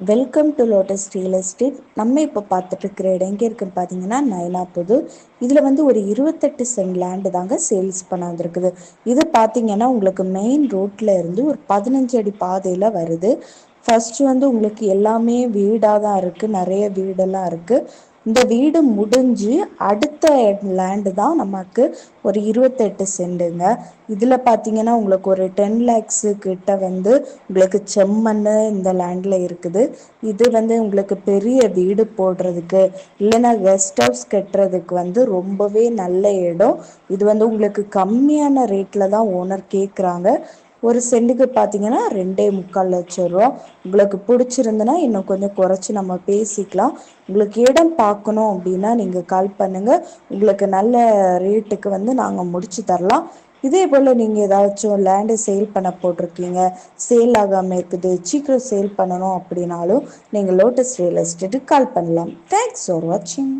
Welcome to Lotus real estate நம்ம இப்போ பார்த்துட்டு இருக்கிற இடம் எங்கே இருக்குன்னு பார்த்தீங்கன்னா நயனாப்புதூர் இதில் வந்து ஒரு இருபத்தெட்டு சென்ட் லேண்டு தாங்க சேல்ஸ் பண்ண வந்திருக்குது இது பார்த்தீங்கன்னா உங்களுக்கு மெயின் ரோட்டில் இருந்து ஒரு பதினஞ்சு அடி பாதையில் வருது. ஃபர்ஸ்ட் வந்து உங்களுக்கு எல்லாமே வீடாக தான் இருக்குது நிறைய வீடெல்லாம் இருக்குது இந்த வீடு முடிஞ்சு அடுத்த லேண்டு தான் நமக்கு ஒரு இருபத்தெட்டு சென்டுங்க. இதில் பார்த்தீங்கன்னா உங்களுக்கு ஒரு டென் லேக்ஸு கிட்ட வந்து உங்களுக்கு செம்மண் இந்த லேண்டில் இருக்குது. இது வந்து உங்களுக்கு பெரிய வீடு போடுறதுக்கு இல்லைன்னா கெஸ்ட் ஹவுஸ் கட்டுறதுக்கு வந்து ரொம்பவே நல்ல இடம். இது வந்து உங்களுக்கு கம்மியான ரேட்டில் தான் ஓனர் கேட்குறாங்க ஒரு செண்டுக்கு பார்த்தீங்கன்னா ரெண்டே முக்கால் லட்சம் ரூபா. உங்களுக்கு பிடிச்சிருந்துன்னா இன்னும் கொஞ்சம் குறைச்சி நம்ம பேசிக்கலாம். உங்களுக்கு இடம் பார்க்கணும் அப்படின்னா நீங்கள் கால் பண்ணுங்கள் உங்களுக்கு நல்ல ரேட்டுக்கு வந்து நாங்கள் முடிச்சு தரலாம். இதே போல் நீங்கள் ஏதாச்சும் லேண்டு சேல் பண்ண போட்டிருக்கீங்க. சேல் ஆகாமல் இருக்குது. சீக்கிரம் சேல் பண்ணணும் அப்படின்னாலும் நீங்கள் லோட்டஸ் ரியல் எஸ்டேட்டுக்கு கால் பண்ணலாம். தேங்க்ஸ் ஃபார் வாட்சிங்